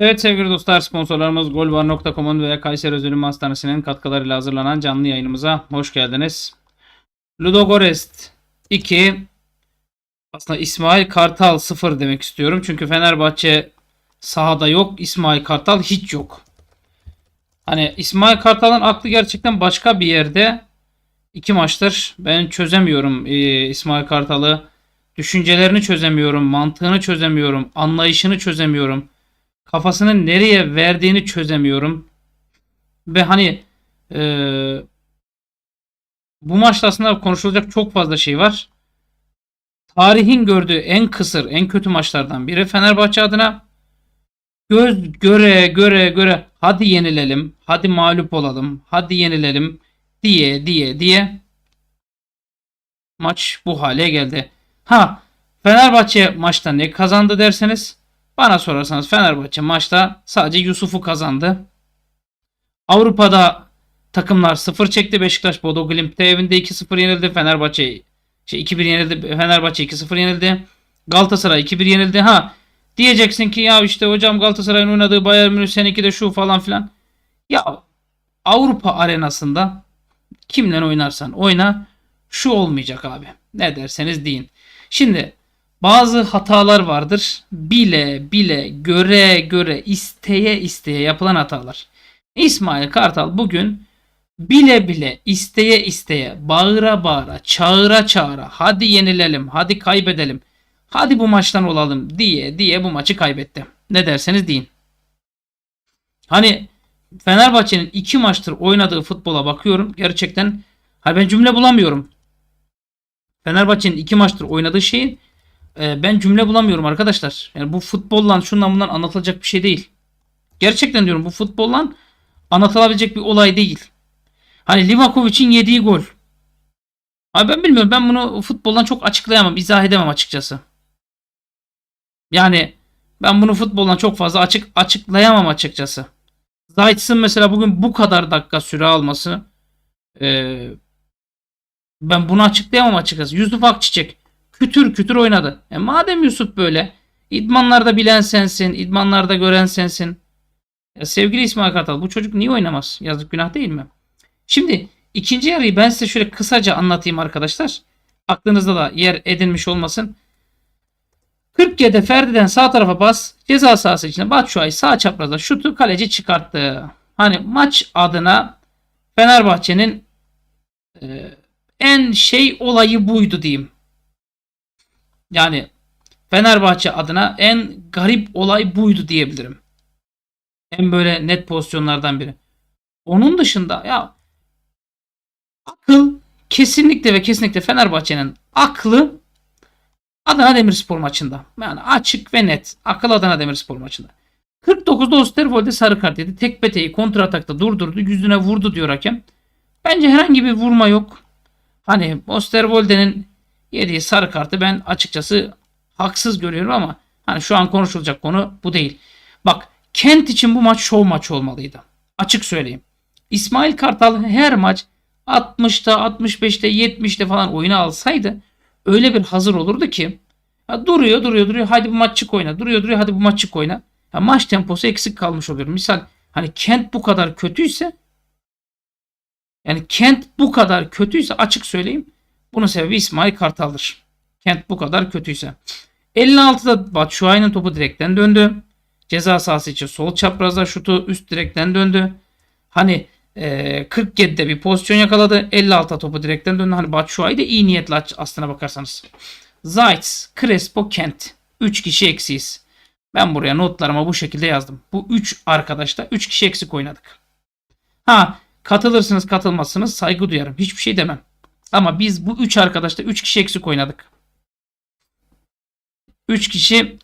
Evet sevgili dostlar sponsorlarımız golvar.com'un ve Kayseri Özülüm Hastanesi'nin katkılarıyla hazırlanan canlı yayınımıza hoş geldiniz. Ludogorest 2 aslında İsmail Kartal 0 demek istiyorum. Çünkü Fenerbahçe sahada yok. İsmail Kartal hiç yok. Hani İsmail Kartal'ın aklı gerçekten başka bir yerde. İki maçtır ben çözemiyorum ee, İsmail Kartal'ı. Düşüncelerini çözemiyorum, mantığını çözemiyorum, anlayışını çözemiyorum kafasını nereye verdiğini çözemiyorum. Ve hani e, bu maçta aslında konuşulacak çok fazla şey var. Tarihin gördüğü en kısır, en kötü maçlardan biri Fenerbahçe adına. Göz göre göre göre hadi yenilelim, hadi mağlup olalım, hadi yenilelim diye diye diye maç bu hale geldi. Ha Fenerbahçe maçta ne kazandı derseniz bana sorarsanız Fenerbahçe maçta sadece Yusuf'u kazandı. Avrupa'da takımlar 0 çekti. Beşiktaş Bodo Glimt'te evinde 2-0 yenildi. Fenerbahçe şey 2-1 yenildi. Fenerbahçe 2-0 yenildi. Galatasaray 2-1 yenildi. Ha diyeceksin ki ya işte hocam Galatasaray'ın oynadığı Bayern Münih seninki de şu falan filan. Ya Avrupa arenasında kimle oynarsan oyna şu olmayacak abi. Ne derseniz deyin. Şimdi bazı hatalar vardır. Bile bile göre göre isteye isteye yapılan hatalar. İsmail Kartal bugün bile bile isteye isteye bağıra bağıra çağıra çağıra hadi yenilelim hadi kaybedelim hadi bu maçtan olalım diye diye bu maçı kaybetti. Ne derseniz deyin. Hani Fenerbahçe'nin iki maçtır oynadığı futbola bakıyorum. Gerçekten hani ben cümle bulamıyorum. Fenerbahçe'nin iki maçtır oynadığı şeyi e, ben cümle bulamıyorum arkadaşlar. Yani bu futbolla şundan bundan anlatılacak bir şey değil. Gerçekten diyorum bu futbolla anlatılabilecek bir olay değil. Hani Livakovic'in yediği gol. Abi ben bilmiyorum. Ben bunu futboldan çok açıklayamam. izah edemem açıkçası. Yani ben bunu futboldan çok fazla açık açıklayamam açıkçası. Zayt'sın mesela bugün bu kadar dakika süre alması e, ben bunu açıklayamam açıkçası. Yusuf Akçiçek kütür kütür oynadı. E madem Yusuf böyle idmanlarda bilen sensin, idmanlarda gören sensin. Ya sevgili İsmail Kartal bu çocuk niye oynamaz? Yazık günah değil mi? Şimdi ikinci yarıyı ben size şöyle kısaca anlatayım arkadaşlar. Aklınızda da yer edinmiş olmasın. 47'de Ferdi'den sağ tarafa bas. Ceza sahası içinde Batshuayi sağ çaprazda şutu kaleci çıkarttı. Hani maç adına Fenerbahçe'nin e, en şey olayı buydu diyeyim. Yani Fenerbahçe adına en garip olay buydu diyebilirim. En böyle net pozisyonlardan biri. Onun dışında ya akıl kesinlikle ve kesinlikle Fenerbahçe'nin aklı Adana Demirspor maçında. Yani açık ve net. Akıl Adana Demirspor maçında. 49'da Osterwolde sarı kart yedi. Tekbete'yi kontra atakta durdurdu. Yüzüne vurdu diyor hakem. Bence herhangi bir vurma yok. Hani Osterwolde'nin yediği sarı kartı ben açıkçası haksız görüyorum ama hani şu an konuşulacak konu bu değil. Bak Kent için bu maç şov maç olmalıydı. Açık söyleyeyim. İsmail Kartal her maç 60'ta, 65'te, 70'te falan oyuna alsaydı öyle bir hazır olurdu ki ya duruyor, duruyor, duruyor. Hadi bu maç çık oyna. Duruyor, duruyor. Hadi bu maç çık oyna. Ya maç temposu eksik kalmış oluyor. Misal hani Kent bu kadar kötüyse yani Kent bu kadar kötüyse açık söyleyeyim bunun sebebi İsmail Kartal'dır. Kent bu kadar kötüyse. 56'da Batshuayi'nin topu direkten döndü. Ceza sahası için sol çaprazda şutu üst direkten döndü. Hani e, 47'de bir pozisyon yakaladı. 56'da topu direkten döndü. Hani Batshuayi de iyi niyetli aslına bakarsanız. Zayt, Crespo, Kent. 3 kişi eksiyiz. Ben buraya notlarıma bu şekilde yazdım. Bu 3 arkadaşta 3 kişi eksik oynadık. Ha katılırsınız katılmazsınız saygı duyarım. Hiçbir şey demem. Ama biz bu 3 arkadaşta 3 kişi eksik oynadık. 3 kişi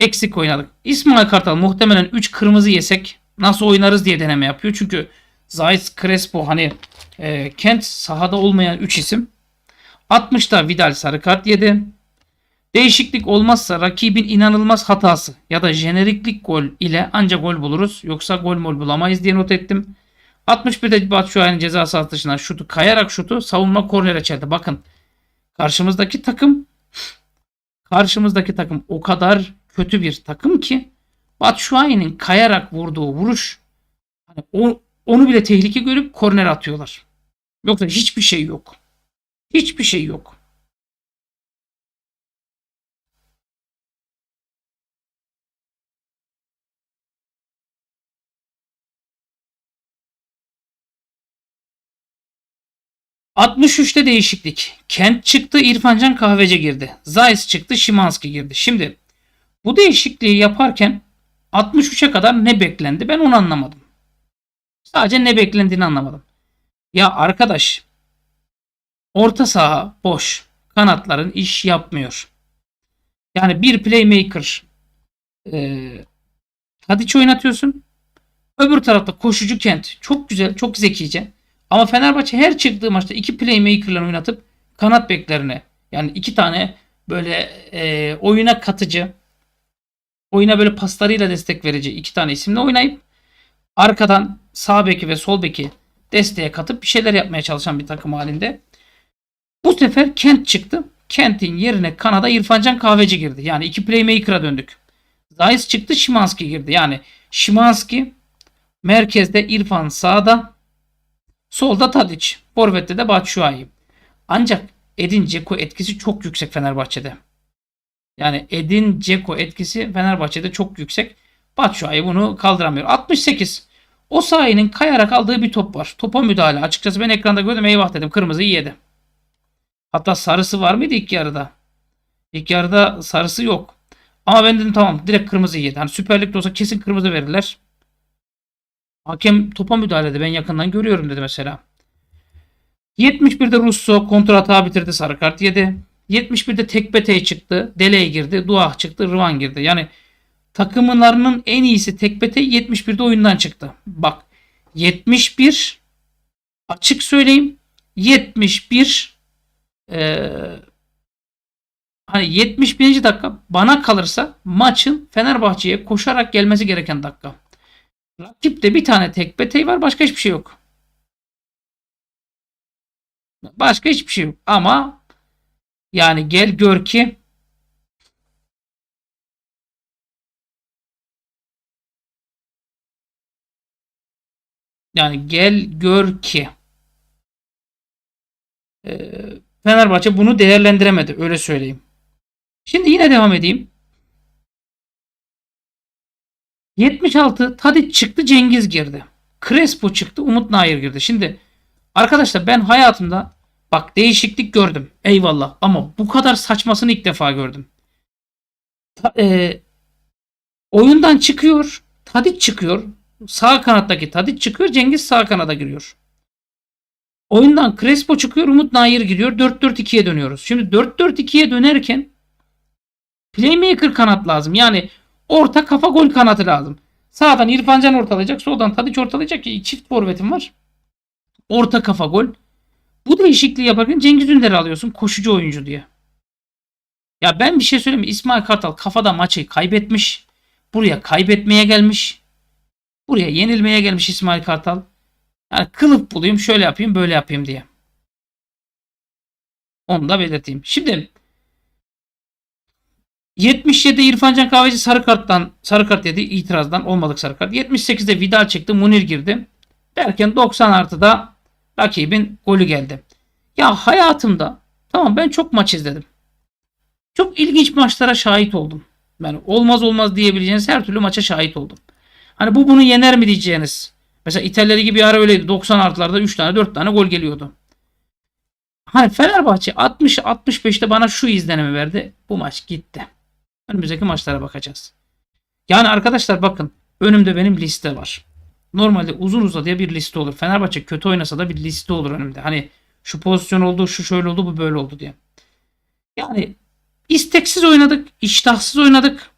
eksik oynadık. İsmail Kartal muhtemelen 3 kırmızı yesek nasıl oynarız diye deneme yapıyor. Çünkü Zayt Crespo hani e, Kent sahada olmayan 3 isim. 60'ta Vidal sarı kart yedi. Değişiklik olmazsa rakibin inanılmaz hatası ya da jeneriklik gol ile ancak gol buluruz. Yoksa gol mol bulamayız diye not ettim. 61'de Batshuayi'nin ceza sahası dışından şutu kayarak şutu savunma kornere çeldi. Bakın karşımızdaki takım karşımızdaki takım o kadar kötü bir takım ki Batshuayi'nin kayarak vurduğu vuruş hani onu bile tehlike görüp korner atıyorlar. Yoksa hiçbir şey yok. Hiçbir şey yok. ...63'te değişiklik. Kent çıktı, İrfancan Kahveci girdi. Zayis çıktı, Şimanski girdi. Şimdi bu değişikliği yaparken 63'e kadar ne beklendi ben onu anlamadım. Sadece ne beklendiğini anlamadım. Ya arkadaş orta saha boş. Kanatların iş yapmıyor. Yani bir playmaker e, Tadic oynatıyorsun. Öbür tarafta koşucu Kent. Çok güzel, çok zekice. Ama Fenerbahçe her çıktığı maçta iki playmaker'la oynatıp kanat beklerine yani iki tane böyle e, oyuna katıcı oyuna böyle paslarıyla destek verici iki tane isimle oynayıp arkadan sağ beki ve sol beki desteğe katıp bir şeyler yapmaya çalışan bir takım halinde. Bu sefer Kent çıktı. Kent'in yerine Kanada İrfancan Kahveci girdi. Yani iki playmaker'a döndük. Zayis çıktı Şimanski girdi. Yani Şimanski merkezde İrfan sağda solda Tadic. Forvet'te de Batshuayi. Ancak Edin Dzeko etkisi çok yüksek Fenerbahçe'de. Yani Edin Dzeko etkisi Fenerbahçe'de çok yüksek. Batshuayi bunu kaldıramıyor. 68. O sahinin kayarak aldığı bir top var. Topa müdahale. Açıkçası ben ekranda gördüm. Eyvah dedim. Kırmızıyı yedi. Hatta sarısı var mıydı ilk yarıda? İlk yarıda sarısı yok. Ama ben dedim tamam direkt kırmızı yedi. Hani Süper Lig'de olsa kesin kırmızı verirler. Hakem topa müdahale edildi. Ben yakından görüyorum dedi mesela. 71'de Russo kontratağı bitirdi sarı kart yedi. 71'de Tekbete çıktı. Deley girdi. Duah çıktı. Rıvan girdi. Yani takımlarının en iyisi Tekbete 71'de oyundan çıktı. Bak 71 açık söyleyeyim 71 ee, hani 71. dakika bana kalırsa maçın Fenerbahçe'ye koşarak gelmesi gereken dakika. Rakipte bir tane Tekbete var başka hiçbir şey yok. Başka hiçbir şey yok. Ama yani gel gör ki yani gel gör ki e, Fenerbahçe bunu değerlendiremedi. Öyle söyleyeyim. Şimdi yine devam edeyim. 76 Tadic çıktı Cengiz girdi. Crespo çıktı Umut Nair girdi. Şimdi arkadaşlar ben hayatımda bak değişiklik gördüm. Eyvallah ama bu kadar saçmasını ilk defa gördüm. Ta, e, oyundan çıkıyor. Tadic çıkıyor. Sağ kanattaki Tadic çıkıyor. Cengiz sağ kanada giriyor. Oyundan Crespo çıkıyor. Umut Nair gidiyor. 4-4-2'ye dönüyoruz. Şimdi 4-4-2'ye dönerken playmaker kanat lazım. Yani orta kafa gol kanatı lazım. Sağdan İrfan Can ortalayacak. Soldan Tadiç ortalayacak ki çift forvetim var. Orta kafa gol. Bu değişikliği yaparken Cengiz Ünder'i alıyorsun. Koşucu oyuncu diye. Ya ben bir şey söyleyeyim? İsmail Kartal kafada maçı kaybetmiş. Buraya kaybetmeye gelmiş. Buraya yenilmeye gelmiş İsmail Kartal. Yani kılıf bulayım şöyle yapayım böyle yapayım diye. Onu da belirteyim. Şimdi 77'de İrfancan Kahveci sarı karttan sarı kart yedi itirazdan olmadık sarı kart. 78'de Vidal çıktı Munir girdi. Derken 90 artıda rakibin golü geldi. Ya hayatımda tamam ben çok maç izledim. Çok ilginç maçlara şahit oldum. Yani olmaz olmaz diyebileceğiniz her türlü maça şahit oldum. Hani bu bunu yener mi diyeceğiniz. Mesela İtalya Ligi bir ara öyleydi. 90 artılarda 3 tane 4 tane gol geliyordu. Hani Fenerbahçe 60 65'te bana şu izlenimi verdi. Bu maç gitti. Önümüzdeki maçlara bakacağız. Yani arkadaşlar bakın önümde benim liste var. Normalde uzun uzadıya bir liste olur. Fenerbahçe kötü oynasa da bir liste olur önümde. Hani şu pozisyon oldu, şu şöyle oldu, bu böyle oldu diye. Yani isteksiz oynadık, iştahsız oynadık.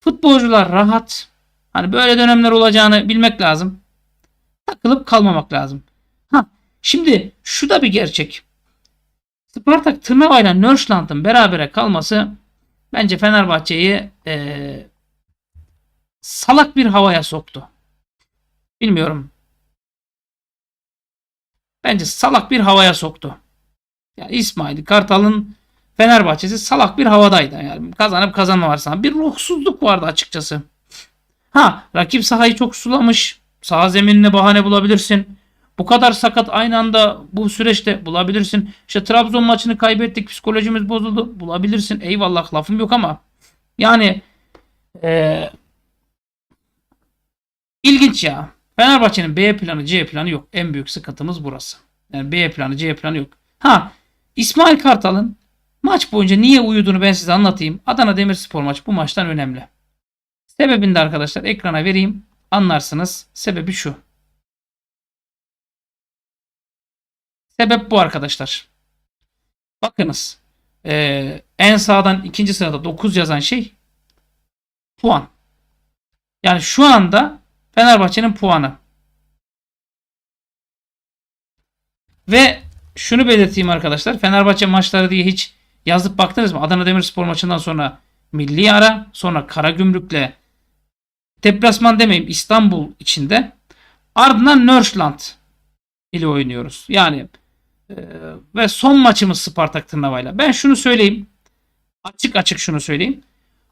Futbolcular rahat. Hani böyle dönemler olacağını bilmek lazım. Takılıp kalmamak lazım. Ha, şimdi şu da bir gerçek. Spartak Tırnava ile Nörşland'ın berabere kalması bence Fenerbahçe'yi ee, salak bir havaya soktu. Bilmiyorum. Bence salak bir havaya soktu. Yani İsmail Kartal'ın Fenerbahçe'si salak bir havadaydı. Yani kazanıp kazanma var sana. Bir ruhsuzluk vardı açıkçası. Ha rakip sahayı çok sulamış. Saha zeminine bahane bulabilirsin. Bu kadar sakat aynı anda bu süreçte bulabilirsin. İşte Trabzon maçını kaybettik. Psikolojimiz bozuldu. Bulabilirsin. Eyvallah lafım yok ama yani eee ilginç ya. Fenerbahçe'nin B planı C planı yok. En büyük sıkıntımız burası. Yani B planı C planı yok. Ha İsmail Kartal'ın maç boyunca niye uyuduğunu ben size anlatayım. Adana Demirspor maç bu maçtan önemli. Sebebini de arkadaşlar ekrana vereyim. Anlarsınız. Sebebi şu. Sebep bu arkadaşlar. Bakınız. Ee, en sağdan ikinci sırada 9 yazan şey puan. Yani şu anda Fenerbahçe'nin puanı. Ve şunu belirteyim arkadaşlar. Fenerbahçe maçları diye hiç yazıp baktınız mı? Adana Demirspor maçından sonra milli ara, sonra Karagümrük'le deplasman demeyeyim İstanbul içinde. Ardından Nörşland ile oynuyoruz. Yani e, ve son maçımız Spartak Tırnava'yla. Ben şunu söyleyeyim. Açık açık şunu söyleyeyim.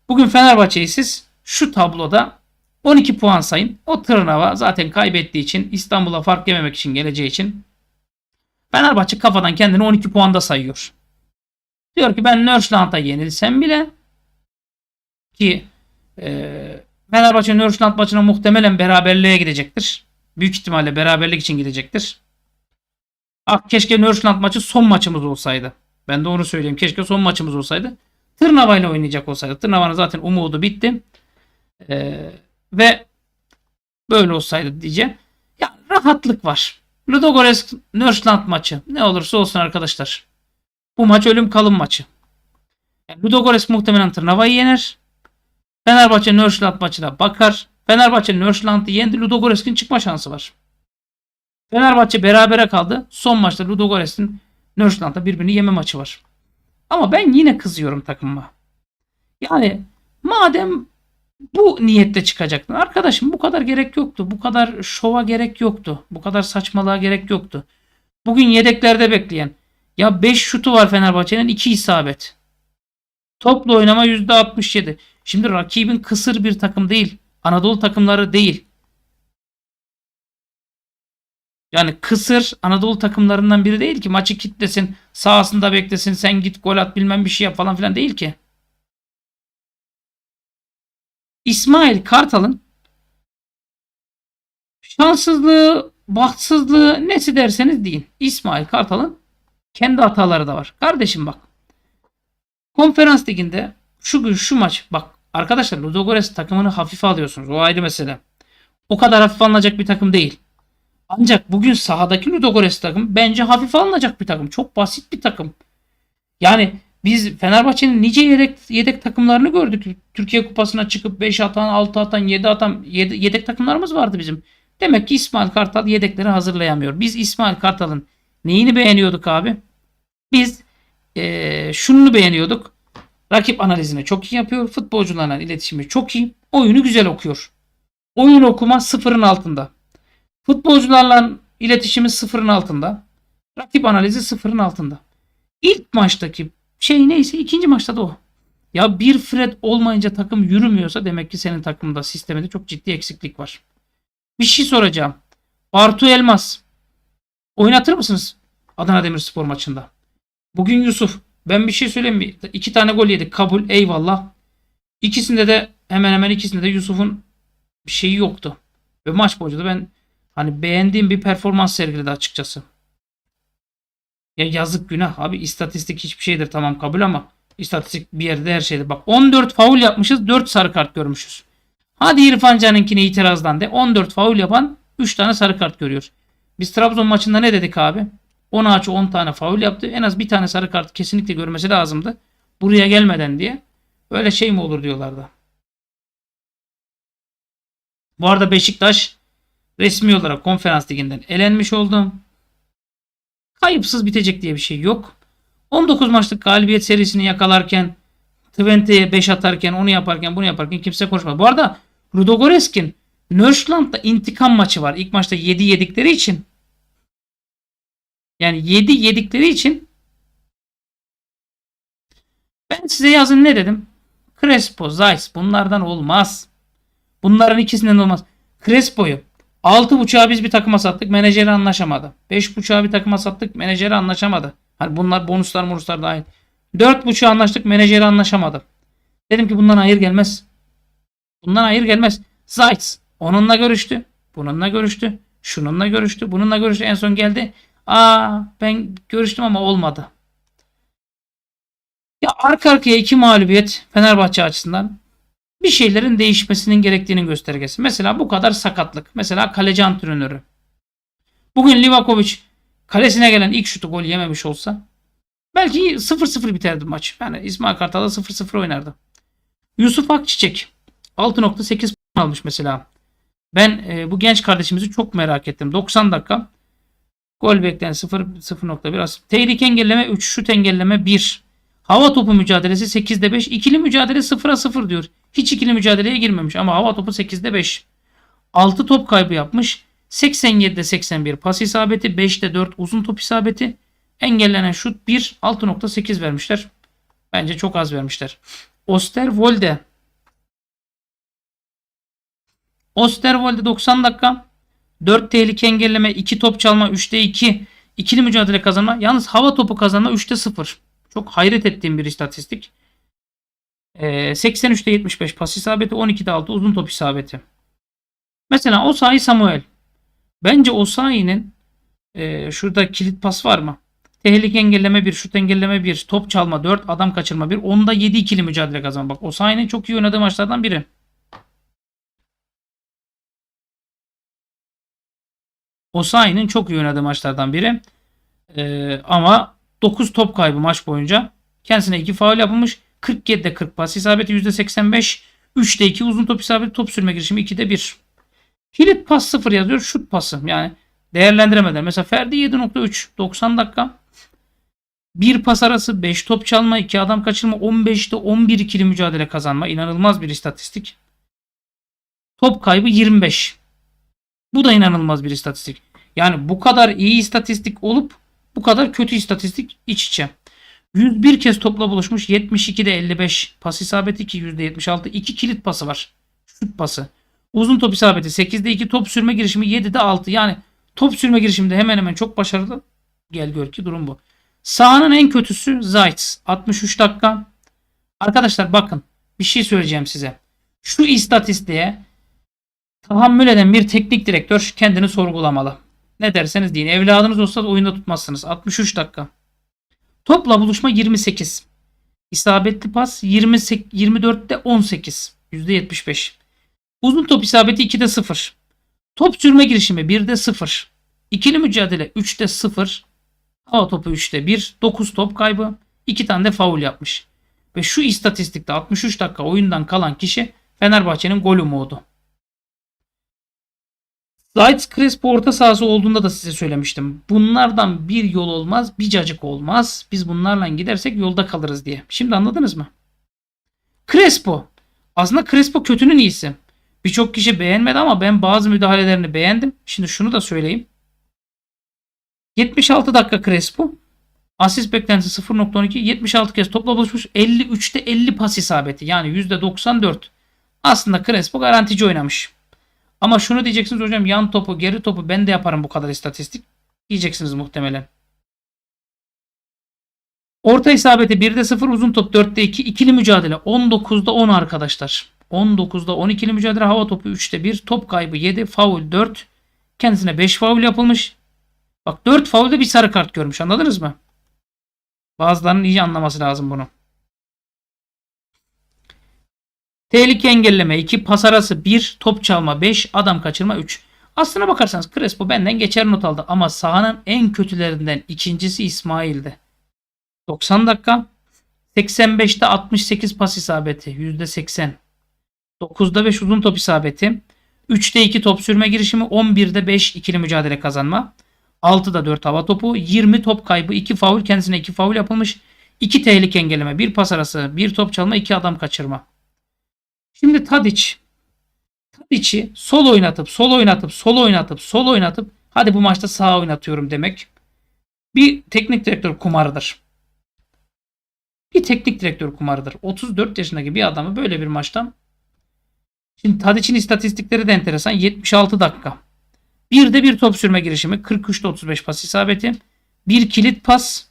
Bugün Fenerbahçe'yi siz şu tabloda 12 puan sayın. O Tırnava zaten kaybettiği için İstanbul'a fark yememek için geleceği için Fenerbahçe kafadan kendini 12 puanda sayıyor. Diyor ki ben Nörşland'a yenilsem bile ki e, Fenerbahçe Nörşland maçına muhtemelen beraberliğe gidecektir. Büyük ihtimalle beraberlik için gidecektir. Ah keşke Nörşland maçı son maçımız olsaydı. Ben onu söyleyeyim. Keşke son maçımız olsaydı. Tırnava oynayacak olsaydı. Tırnava'nın zaten umudu bitti. Ee, ve böyle olsaydı diyeceğim. Ya rahatlık var. Ludogorets Nörşland maçı. Ne olursa olsun arkadaşlar. Bu maç ölüm kalım maçı. Yani Ludogorets muhtemelen Tırnava'yı yener. Fenerbahçe Nörşland maçına bakar. Fenerbahçe Nörşland'ı yendi. Ludogorets'in çıkma şansı var. Fenerbahçe berabere kaldı. Son maçta Ludogorets'in Nörşland'da birbirini yeme maçı var. Ama ben yine kızıyorum takımıma. Yani madem bu niyette çıkacaktın. Arkadaşım bu kadar gerek yoktu. Bu kadar şova gerek yoktu. Bu kadar saçmalığa gerek yoktu. Bugün yedeklerde bekleyen. Ya 5 şutu var Fenerbahçe'nin 2 isabet. Toplu oynama %67. Şimdi rakibin kısır bir takım değil. Anadolu takımları değil. Yani kısır Anadolu takımlarından biri değil ki. Maçı kitlesin, sahasında beklesin, sen git gol at bilmem bir şey yap falan filan değil ki. İsmail Kartal'ın şanssızlığı, bahtsızlığı nesi derseniz deyin. İsmail Kartal'ın kendi hataları da var. Kardeşim bak. Konferans liginde şu gün şu maç bak arkadaşlar Ludogorets takımını hafife alıyorsunuz. O ayrı mesele. O kadar hafif alınacak bir takım değil. Ancak bugün sahadaki Ludogorets takım bence hafife alınacak bir takım. Çok basit bir takım. Yani biz Fenerbahçe'nin nice yedek, yedek takımlarını gördük. Türkiye Kupası'na çıkıp 5 atan, 6 atan, 7 atan yed- yedek takımlarımız vardı bizim. Demek ki İsmail Kartal yedekleri hazırlayamıyor. Biz İsmail Kartal'ın neyini beğeniyorduk abi? Biz ee, şunu beğeniyorduk. Rakip analizini çok iyi yapıyor. Futbolcularla iletişimi çok iyi. Oyunu güzel okuyor. Oyun okuma sıfırın altında. Futbolcularla iletişimi sıfırın altında. Rakip analizi sıfırın altında. İlk maçtaki şey neyse ikinci maçta da o. Ya bir Fred olmayınca takım yürümüyorsa demek ki senin takımda sisteminde çok ciddi eksiklik var. Bir şey soracağım. Bartu Elmas. Oynatır mısınız Adana Demirspor maçında? Bugün Yusuf. Ben bir şey söyleyeyim mi? İki tane gol yedik. Kabul. Eyvallah. İkisinde de hemen hemen ikisinde de Yusuf'un bir şeyi yoktu. Ve maç boyunca da ben hani beğendiğim bir performans sergiledi açıkçası. Ya yazık günah abi istatistik hiçbir şeydir tamam kabul ama istatistik bir yerde her şeydir. Bak 14 faul yapmışız 4 sarı kart görmüşüz. Hadi İrfan Can'ınkine itirazdan de 14 faul yapan 3 tane sarı kart görüyor. Biz Trabzon maçında ne dedik abi? 10 açı 10 tane faul yaptı. En az bir tane sarı kart kesinlikle görmesi lazımdı. Buraya gelmeden diye. Öyle şey mi olur diyorlardı. Bu arada Beşiktaş resmi olarak konferans liginden elenmiş oldu. Kayıpsız bitecek diye bir şey yok. 19 maçlık galibiyet serisini yakalarken Twente'ye 5 atarken onu yaparken bunu yaparken kimse konuşmadı. Bu arada Ludogorets'in Nörşland'da intikam maçı var. İlk maçta 7 yedikleri için yani 7 yedikleri için ben size yazın ne dedim? Crespo, Zeiss bunlardan olmaz. Bunların ikisinden olmaz. Crespo'yu 6.5'a biz bir takıma sattık. Menajeri anlaşamadı. 5.5'a bir takıma sattık. Menajeri anlaşamadı. Hani bunlar bonuslar bonuslar dahil. 4.5'a anlaştık. Menajeri anlaşamadı. Dedim ki bundan hayır gelmez. Bundan hayır gelmez. Zayt onunla görüştü. Bununla görüştü. Şununla görüştü. Bununla görüştü. En son geldi. Aa ben görüştüm ama olmadı. Ya arka arkaya iki mağlubiyet Fenerbahçe açısından bir şeylerin değişmesinin gerektiğinin göstergesi. Mesela bu kadar sakatlık. Mesela kaleci antrenörü. Bugün Livakovic kalesine gelen ilk şutu gol yememiş olsa belki 0-0 biterdi maç. Yani İsmail Kartal'da 0-0 oynardı. Yusuf Akçiçek 6.8 puan almış mesela. Ben e, bu genç kardeşimizi çok merak ettim. 90 dakika. Gol bekleyen 0 0.1. Tehlike engelleme 3, şut engelleme 1. Hava topu mücadelesi 8'de 5. İkili mücadele 0'a 0 diyor. Hiç ikili mücadeleye girmemiş ama hava topu 8'de 5. 6 top kaybı yapmış. 87'de 81 pas isabeti, 5'te 4 uzun top isabeti. Engellenen şut 1, 6.8 vermişler. Bence çok az vermişler. Osterwolde. Osterwolde 90 dakika. 4 tehlike engelleme, 2 top çalma, 3'te 2. ikili mücadele kazanma. Yalnız hava topu kazanma 3'te 0. Çok hayret ettiğim bir istatistik. Ee, 83'te 75 pas isabeti, 12'de 6 uzun top isabeti. Mesela Osayi Samuel. Bence Osayi'nin e, şurada kilit pas var mı? Tehlike engelleme 1, şut engelleme 1, top çalma 4, adam kaçırma 1. Onda 7 ikili mücadele kazan. Bak Osayi'nin çok iyi oynadığı maçlardan biri. Osayi'nin çok iyi oynadığı maçlardan biri. Ee, ama 9 top kaybı maç boyunca. Kendisine 2 faul yapılmış. 47'de 40 pas isabeti %85. 3'te 2 uzun top isabeti top sürme girişimi 2'de 1. Kilit pas 0 yazıyor. Şut pası. Yani değerlendiremeden. Mesela Ferdi 7.3 90 dakika. 1 pas arası 5 top çalma 2 adam kaçırma 15'te 11 ikili mücadele kazanma. İnanılmaz bir istatistik. Top kaybı 25. Bu da inanılmaz bir istatistik. Yani bu kadar iyi istatistik olup bu kadar kötü istatistik iç içe. 101 kez topla buluşmuş. 72'de 55. Pas isabeti 2 %76. 2 kilit pası var. Şut pası. Uzun top isabeti 8'de 2. Top sürme girişimi 7'de 6. Yani top sürme girişiminde hemen hemen çok başarılı. Gel gör ki durum bu. Sahanın en kötüsü Zayt. 63 dakika. Arkadaşlar bakın bir şey söyleyeceğim size. Şu istatistiğe tahammül eden bir teknik direktör kendini sorgulamalı. Ne derseniz deyin. Evladınız olsa da oyunda tutmazsınız. 63 dakika. Topla buluşma 28. İsabetli pas 28, 24'te 18. %75. Uzun top isabeti 2'de 0. Top sürme girişimi 1'de 0. İkili mücadele 3'te 0. Hava topu 3'te 1. 9 top kaybı. 2 tane de faul yapmış. Ve şu istatistikte 63 dakika oyundan kalan kişi Fenerbahçe'nin gol umudu. Zayt Crespo orta sahası olduğunda da size söylemiştim. Bunlardan bir yol olmaz, bir cacık olmaz. Biz bunlarla gidersek yolda kalırız diye. Şimdi anladınız mı? Crespo. Aslında Crespo kötünün iyisi. Birçok kişi beğenmedi ama ben bazı müdahalelerini beğendim. Şimdi şunu da söyleyeyim. 76 dakika Crespo. Asist beklentisi 0.12. 76 kez topla buluşmuş. 53'te 50 pas isabeti. Yani %94. Aslında Crespo garantici oynamış. Ama şunu diyeceksiniz hocam yan topu geri topu ben de yaparım bu kadar istatistik. Diyeceksiniz muhtemelen. Orta isabeti 1'de 0 uzun top 4'te 2 ikili mücadele 19'da 10 arkadaşlar. 19'da 10 ikili mücadele hava topu 3'te 1 top kaybı 7 faul 4 kendisine 5 faul yapılmış. Bak 4 faulde bir sarı kart görmüş anladınız mı? Bazılarının iyi anlaması lazım bunu. Tehlike engelleme 2, pas arası 1, top çalma 5, adam kaçırma 3. Aslına bakarsanız Crespo benden geçer not aldı ama sahanın en kötülerinden ikincisi İsmail'di. 90 dakika 85'te 68 pas isabeti %80. 9'da 5 uzun top isabeti. 3'te 2 top sürme girişimi 11'de 5 ikili mücadele kazanma. 6'da 4 hava topu 20 top kaybı 2 faul kendisine 2 faul yapılmış. 2 tehlike engelleme 1 pas arası 1 top çalma 2 adam kaçırma. Şimdi Tadic. Tadic'i sol oynatıp sol oynatıp sol oynatıp sol oynatıp hadi bu maçta sağ oynatıyorum demek bir teknik direktör kumarıdır. Bir teknik direktör kumarıdır. 34 yaşındaki bir adamı böyle bir maçtan Şimdi Tadic'in istatistikleri de enteresan. 76 dakika. Bir de bir top sürme girişimi. 43'te 35 pas isabeti. Bir kilit pas.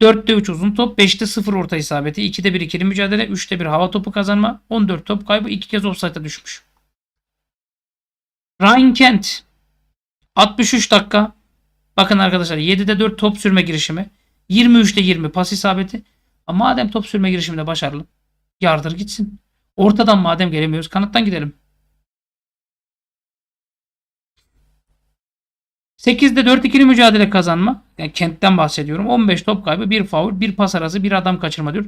4'te 3 uzun top. 5'te 0 orta isabeti. 2'de 1 ikili mücadele. 3'te 1 hava topu kazanma. 14 top kaybı. 2 kez offside'a düşmüş. Ryan Kent 63 dakika. Bakın arkadaşlar 7'de 4 top sürme girişimi. 23'te 20 pas isabeti. Ama madem top sürme girişiminde başarılı. Yardır gitsin. Ortadan madem gelemiyoruz kanattan gidelim. 8'de 4 ikili mücadele kazanma. Yani Kent'ten bahsediyorum. 15 top kaybı, 1 faul, 1 pas arası, 1 adam kaçırma diyor.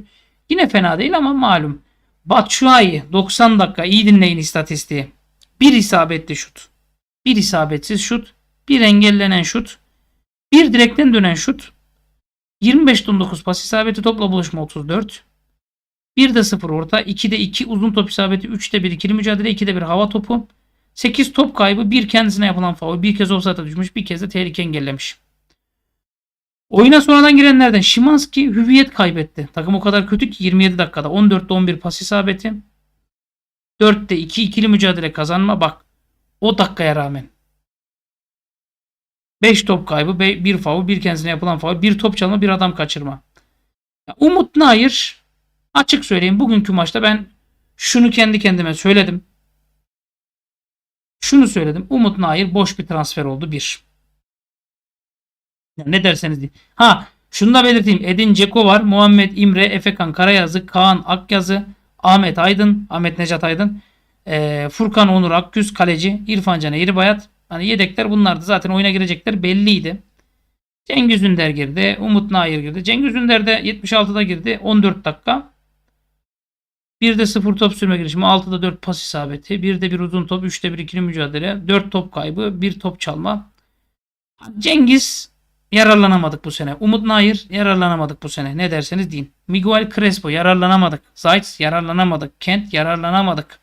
Yine fena değil ama malum. Batshuayi 90 dakika iyi dinleyin istatistiği. 1 isabetli şut. 1 isabetsiz şut. 1 engellenen şut. 1 direkten dönen şut. 25-19 pas isabeti topla buluşma 34. 1'de 0 orta, 2'de 2 uzun top isabeti, 3'te 1 ikili mücadele, 2'de 1 hava topu. 8 top kaybı, 1 kendisine yapılan faul, bir kez offside'a düşmüş, bir kez de tehlike engellemiş. Oyuna sonradan girenlerden Şimanski hüviyet kaybetti. Takım o kadar kötü ki 27 dakikada 14'te 11 pas isabeti. 4'te 2 ikili mücadele kazanma. Bak o dakikaya rağmen. 5 top kaybı, 1 faul, 1 kendisine yapılan faul, 1 top çalma, 1 adam kaçırma. Umut Nair açık söyleyeyim bugünkü maçta ben şunu kendi kendime söyledim. Şunu söyledim. Umut Nair boş bir transfer oldu. Bir. Ya ne derseniz deyin. Ha şunu da belirteyim. Edin Ceko var. Muhammed İmre, Efekan Karayazı, Kaan Akyazı, Ahmet Aydın, Ahmet Necat Aydın, e, Furkan Onur Akgüz kaleci, İrfan Can Eğribayat. Hani yedekler bunlardı. Zaten oyuna girecekler belliydi. Cengiz Ünder girdi. Umut Nair girdi. Cengiz Ünder de 76'da girdi. 14 dakika. 1'de 0 top sürme girişimi, 6'da 4 pas isabeti, 1'de 1 uzun top, 3'te 1 ikili mücadele, 4 top kaybı, 1 top çalma. Cengiz yararlanamadık bu sene. Umut Nair yararlanamadık bu sene. Ne derseniz deyin. Miguel Crespo yararlanamadık. Zayt yararlanamadık. Kent yararlanamadık.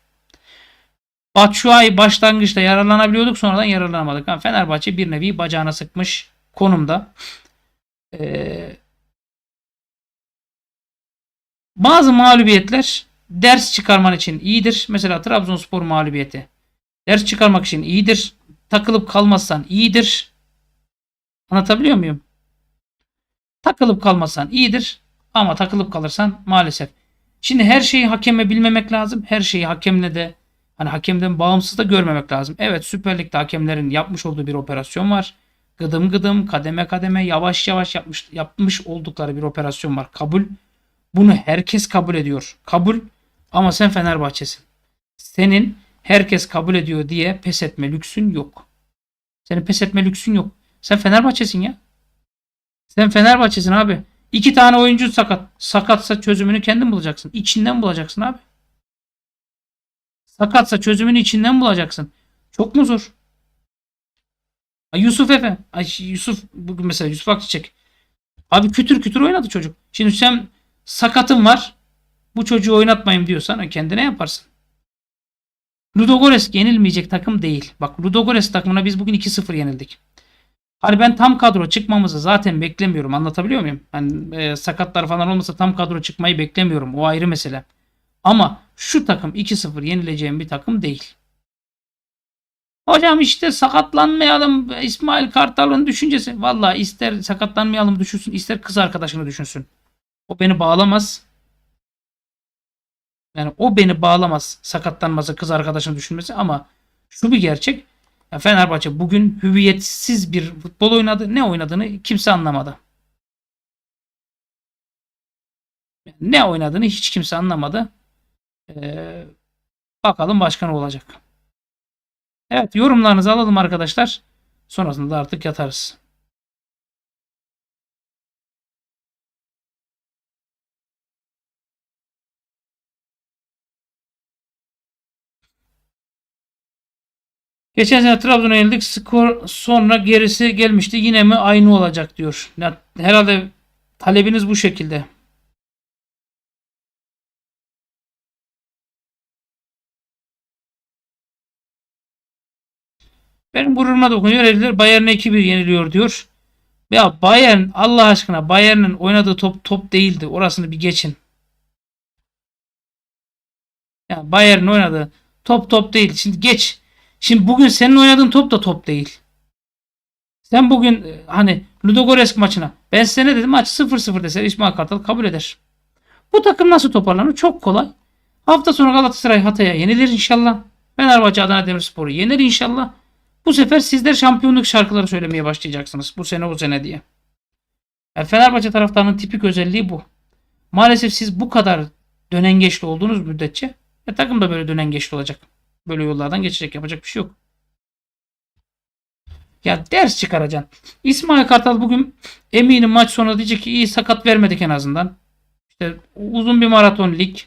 Batshuayi başlangıçta yararlanabiliyorduk sonradan yararlanamadık. Yani Fenerbahçe bir nevi bacağına sıkmış konumda. Ee, bazı mağlubiyetler ders çıkarman için iyidir. Mesela Trabzonspor mağlubiyeti. Ders çıkarmak için iyidir. Takılıp kalmazsan iyidir. Anlatabiliyor muyum? Takılıp kalmazsan iyidir. Ama takılıp kalırsan maalesef. Şimdi her şeyi hakeme bilmemek lazım. Her şeyi hakemle de hani hakemden bağımsız da görmemek lazım. Evet Süper Lig'de hakemlerin yapmış olduğu bir operasyon var. Gıdım gıdım kademe kademe yavaş yavaş yapmış yapmış oldukları bir operasyon var. Kabul. Bunu herkes kabul ediyor. Kabul ama sen Fenerbahçesin. Senin herkes kabul ediyor diye pes etme lüksün yok. Senin pes etme lüksün yok. Sen Fenerbahçesin ya. Sen Fenerbahçesin abi. İki tane oyuncu sakat. Sakatsa çözümünü kendin bulacaksın. İçinden bulacaksın abi. Sakatsa çözümünü içinden bulacaksın. Çok mu zor? Ay Yusuf Efe. Ay Yusuf bugün mesela Yusuf Akçiçek. Abi kütür kütür oynadı çocuk. Şimdi sen sakatın var. Bu çocuğu oynatmayayım diyorsan kendine yaparsın. Ludogorets yenilmeyecek takım değil. Bak Ludogorets takımına biz bugün 2-0 yenildik. Hani ben tam kadro çıkmamızı zaten beklemiyorum. Anlatabiliyor muyum? Ben e, sakatlar falan olmasa tam kadro çıkmayı beklemiyorum. O ayrı mesele. Ama şu takım 2-0 yenileceğim bir takım değil. Hocam işte sakatlanmayalım İsmail Kartal'ın düşüncesi. Valla ister sakatlanmayalım düşünsün ister kız arkadaşını düşünsün. O beni bağlamaz. Yani o beni bağlamaz sakatlanması kız arkadaşını düşünmesi ama şu bir gerçek. Ya Fenerbahçe bugün hüviyetsiz bir futbol oynadı. Ne oynadığını kimse anlamadı. Ne oynadığını hiç kimse anlamadı. Ee, bakalım başka ne olacak. Evet yorumlarınızı alalım arkadaşlar. Sonrasında da artık yatarız. Geçen sene Trabzon'a yenildik. Skor sonra gerisi gelmişti. Yine mi aynı olacak diyor. Ya, herhalde talebiniz bu şekilde. Benim gururuma dokunuyor. Herifler Bayern'e 2-1 yeniliyor diyor. Ya Bayern Allah aşkına Bayern'in oynadığı top top değildi. Orasını bir geçin. Ya Bayern'in oynadığı Top top değil. Şimdi geç. Şimdi bugün senin oynadığın top da top değil. Sen bugün e, hani Ludogorets maçına ben size ne dedim maç 0-0 dese İsmail Kartal kabul eder. Bu takım nasıl toparlanır? Çok kolay. Hafta sonu Galatasaray Hatay'a yenilir inşallah. Fenerbahçe Adana Demirspor'u yener inşallah. Bu sefer sizler şampiyonluk şarkıları söylemeye başlayacaksınız. Bu sene o sene diye. Yani Fenerbahçe taraftarının tipik özelliği bu. Maalesef siz bu kadar dönengeçli olduğunuz müddetçe e, takım da böyle dönengeçli olacak. Böyle yollardan geçecek. Yapacak bir şey yok. Ya ders çıkaracaksın. İsmail Kartal bugün eminim maç sonunda diyecek ki iyi sakat vermedik en azından. İşte uzun bir maraton lig.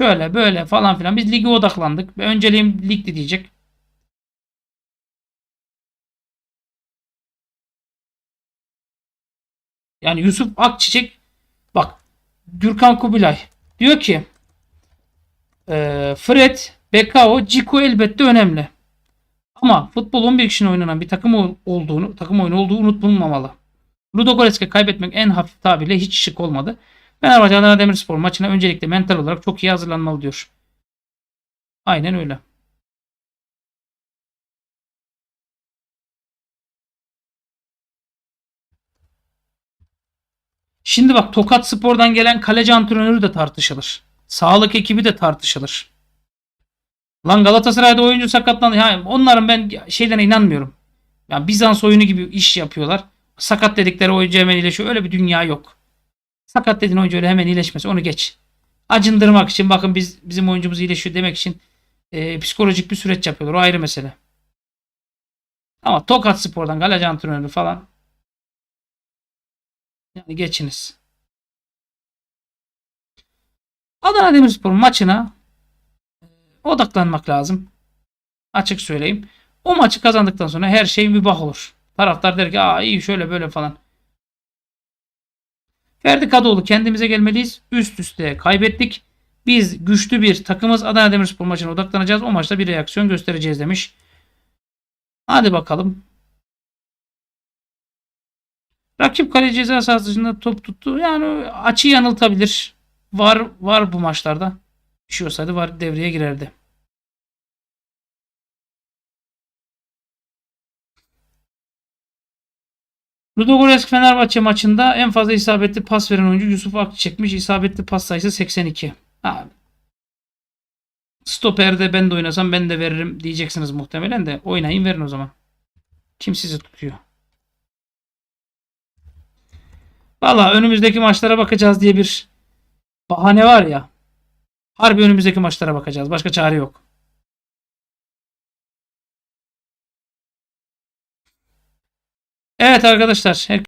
Şöyle böyle falan filan. Biz lige odaklandık. Önceliğim ligdi diyecek. Yani Yusuf Akçiçek bak Gürkan Kubilay diyor ki Fred, Bekao, Ciku elbette önemli. Ama futbol 11 kişinin oynanan bir takım ol- olduğunu, takım oyunu olduğu unutulmamalı. Ludogorets'e kaybetmek en hafif tabirle hiç şık olmadı. Fenerbahçe Adana Demirspor maçına öncelikle mental olarak çok iyi hazırlanmalı diyor. Aynen öyle. Şimdi bak Tokat Spor'dan gelen kaleci antrenörü de tartışılır. Sağlık ekibi de tartışılır. Lan Galatasaray'da oyuncu sakatlandı. Yani onların ben şeylerine inanmıyorum. Yani Bizans oyunu gibi iş yapıyorlar. Sakat dedikleri oyuncu hemen iyileşiyor. Öyle bir dünya yok. Sakat dediğin oyuncu öyle hemen iyileşmesi. Onu geç. Acındırmak için bakın biz bizim oyuncumuz iyileşiyor demek için e, psikolojik bir süreç yapıyorlar. O ayrı mesele. Ama Tokat Spor'dan kaleci antrenörü falan yani geçiniz. Adana Demirspor maçına odaklanmak lazım. Açık söyleyeyim. O maçı kazandıktan sonra her şey mübah olur. Taraftar der ki Aa, iyi şöyle böyle falan. Ferdi Kadıoğlu kendimize gelmeliyiz. Üst üste kaybettik. Biz güçlü bir takımız. Adana Demirspor maçına odaklanacağız. O maçta bir reaksiyon göstereceğiz demiş. Hadi bakalım. Rakip kaleci ceza sahası dışında top tuttu. Yani açı yanıltabilir. Var var bu maçlarda. Bir şey olsaydı var devreye girerdi. Ludogorets Fenerbahçe maçında en fazla isabetli pas veren oyuncu Yusuf Akçiçek'miş. İsabetli pas sayısı 82. Abi. Stoperde ben de oynasam ben de veririm diyeceksiniz muhtemelen de. Oynayın verin o zaman. Kim sizi tutuyor? Valla önümüzdeki maçlara bakacağız diye bir bahane var ya. Harbi önümüzdeki maçlara bakacağız. Başka çare yok. Evet arkadaşlar.